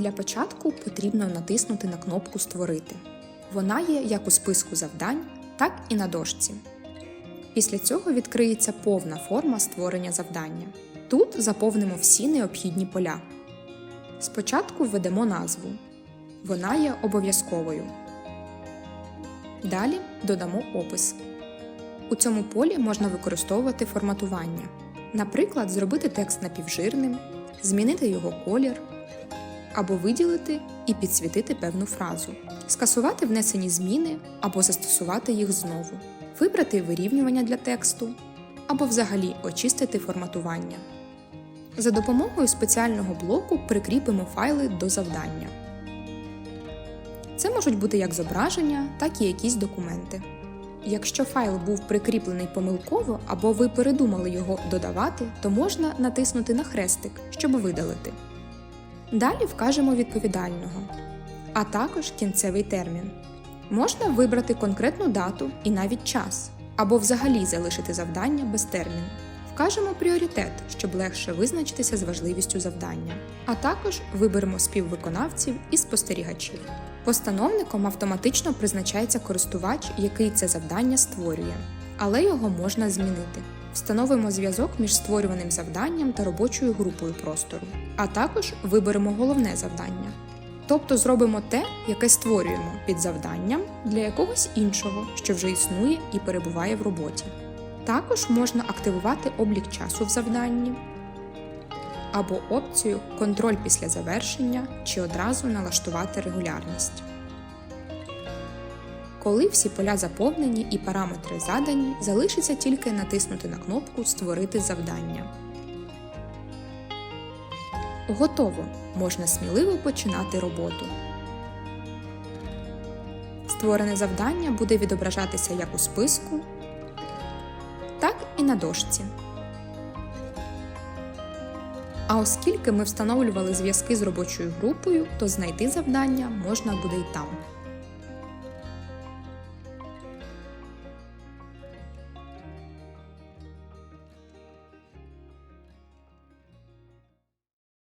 Для початку потрібно натиснути на кнопку Створити. Вона є як у списку завдань, так і на дошці. Після цього відкриється повна форма створення завдання. Тут заповнимо всі необхідні поля. Спочатку введемо назву. Вона є обов'язковою. Далі додамо опис. У цьому полі можна використовувати форматування. Наприклад, зробити текст напівжирним, змінити його колір або виділити і підсвітити певну фразу, скасувати внесені зміни або застосувати їх знову, вибрати вирівнювання для тексту або взагалі очистити форматування. За допомогою спеціального блоку прикріпимо файли до завдання. Це можуть бути як зображення, так і якісь документи. Якщо файл був прикріплений помилково або ви передумали його додавати, то можна натиснути на хрестик, щоб видалити. Далі вкажемо відповідального, а також кінцевий термін. Можна вибрати конкретну дату і навіть час, або взагалі залишити завдання без терміну. Вкажемо пріоритет, щоб легше визначитися з важливістю завдання, а також виберемо співвиконавців і спостерігачів. Постановником автоматично призначається користувач, який це завдання створює, але його можна змінити. Встановимо зв'язок між створюваним завданням та робочою групою простору, а також виберемо головне завдання. Тобто зробимо те, яке створюємо під завданням для якогось іншого, що вже існує і перебуває в роботі. Також можна активувати облік часу в завданні або опцію Контроль після завершення чи одразу налаштувати регулярність. Коли всі поля заповнені і параметри задані, залишиться тільки натиснути на кнопку Створити завдання. Готово! Можна сміливо починати роботу. Створене завдання буде відображатися як у списку, так і на дошці. А оскільки ми встановлювали зв'язки з робочою групою, то знайти завдання можна буде й там.